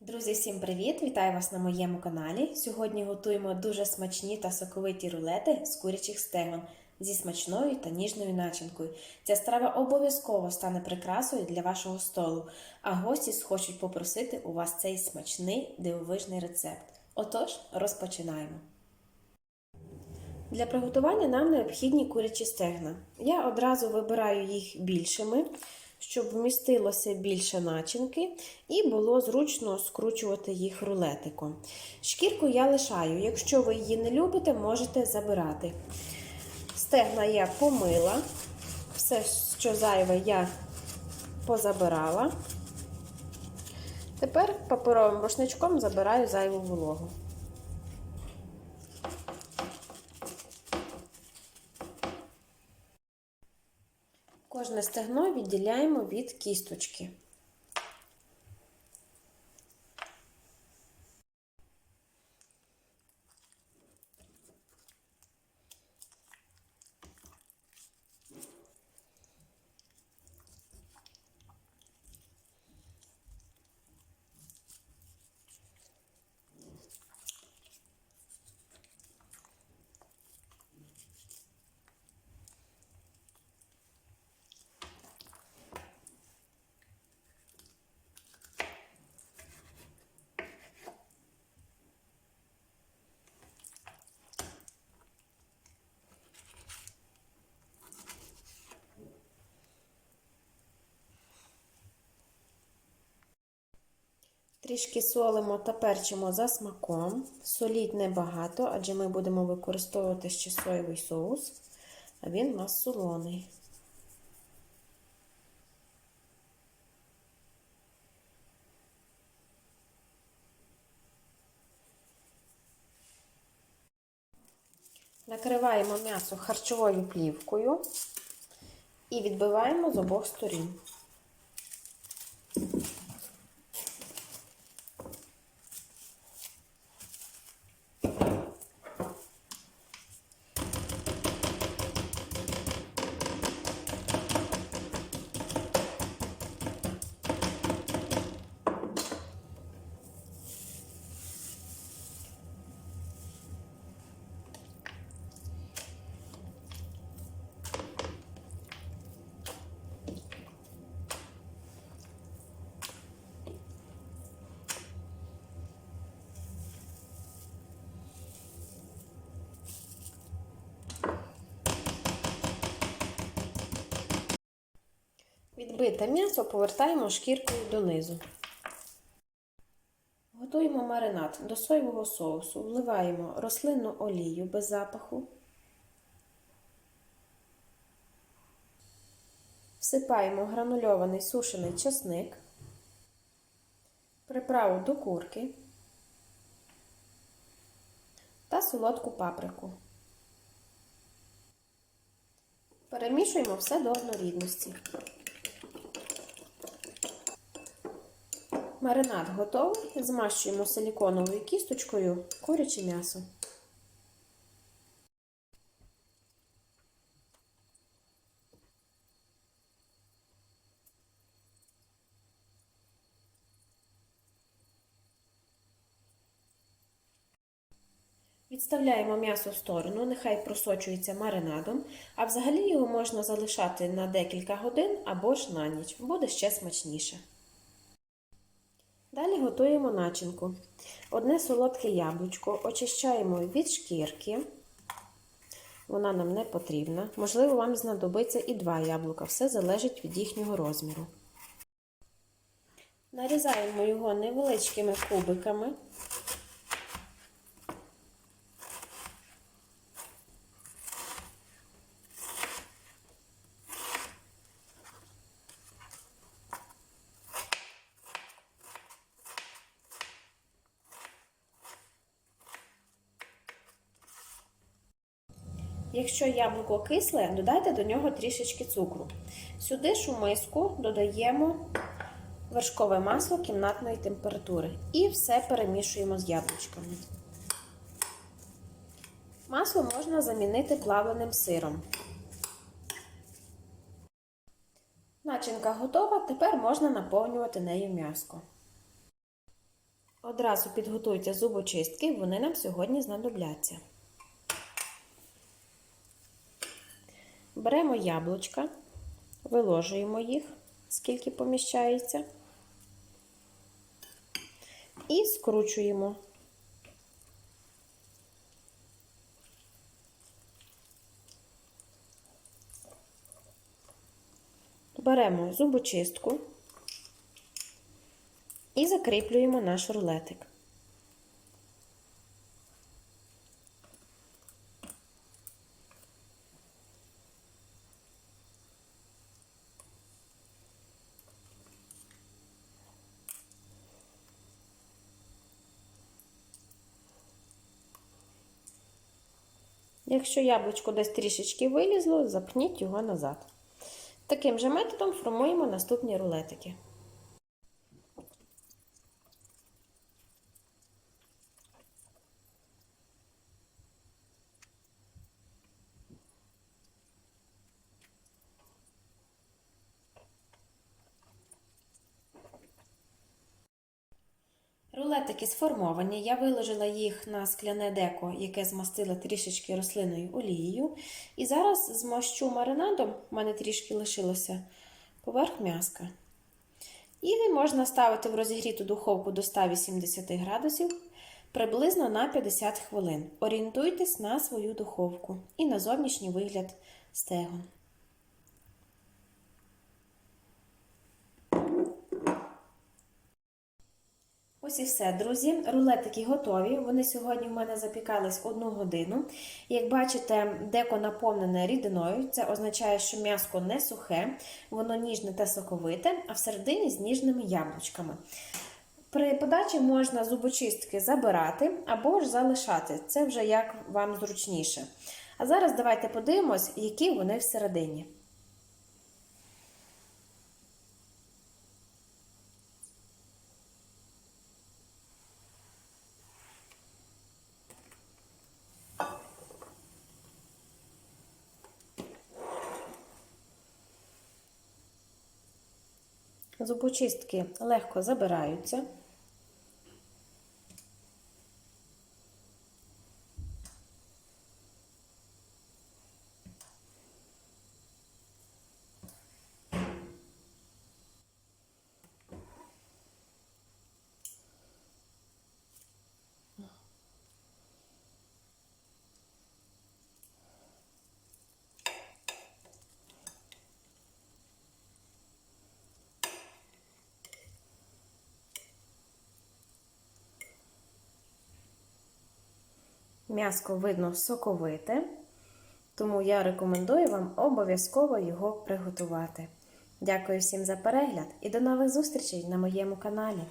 Друзі, всім привіт! Вітаю вас на моєму каналі. Сьогодні готуємо дуже смачні та соковиті рулети з курячих стегон зі смачною та ніжною начинкою. Ця страва обов'язково стане прикрасою для вашого столу, а гості схочуть попросити у вас цей смачний дивовижний рецепт. Отож, розпочинаємо. Для приготування нам необхідні курячі стегна. Я одразу вибираю їх більшими, щоб вмістилося більше начинки і було зручно скручувати їх рулетиком. Шкірку я лишаю, якщо ви її не любите, можете забирати. Стегна я помила, все, що зайве, я позабирала. Тепер паперовим рушничком забираю зайву вологу. Кожне стегно відділяємо від кісточки. Трішки солимо та перчимо за смаком. Соліть небагато, адже ми будемо використовувати ще соєвий соус, а він у нас солоний. Накриваємо м'ясо харчовою плівкою і відбиваємо з обох сторін. Відбите м'ясо повертаємо шкіркою донизу. Готуємо маринад до соєвого соусу, вливаємо рослинну олію без запаху, всипаємо гранульований сушений чесник, приправу до курки та солодку паприку. Перемішуємо все до однорідності. Маринад готовий. Змащуємо силіконовою кісточкою куряче м'ясо. Відставляємо м'ясо в сторону, нехай просочується маринадом, а взагалі його можна залишати на декілька годин або ж на ніч, буде ще смачніше. Далі готуємо начинку. Одне солодке яблучко очищаємо від шкірки. Вона нам не потрібна. Можливо, вам знадобиться і два яблука. Все залежить від їхнього розміру. Нарізаємо його невеличкими кубиками. Якщо яблуко кисле, додайте до нього трішечки цукру. Сюди ж у миску додаємо вершкове масло кімнатної температури і все перемішуємо з яблучками. Масло можна замінити плавленим сиром. Начинка готова, тепер можна наповнювати нею м'яско. Одразу підготуйте зубочистки, вони нам сьогодні знадобляться. Беремо яблучка, виложуємо їх, скільки поміщається, і скручуємо. Беремо зубочистку і закріплюємо наш рулетик. Якщо яблучко десь трішечки вилізло, запніть його назад. Таким же методом формуємо наступні рулетики. Рулетики сформовані. Я виложила їх на скляне деко, яке змастила трішечки рослинною олією. І зараз змащу маринадом, в мене трішки лишилося поверх м'яска. І можна ставити в розігріту духовку до 180 градусів приблизно на 50 хвилин. Орієнтуйтесь на свою духовку і на зовнішній вигляд стегон. Ось і все, друзі. Рулетики готові. Вони сьогодні в мене запікались одну годину. Як бачите, деко наповнене рідиною. Це означає, що м'яско не сухе, воно ніжне та соковите, а всередині з ніжними яблучками. При подачі можна зубочистки забирати або ж залишати. Це вже як вам зручніше. А зараз давайте подивимось, які вони всередині. Зубочистки легко забираються. М'яско видно соковите, тому я рекомендую вам обов'язково його приготувати. Дякую всім за перегляд і до нових зустрічей на моєму каналі.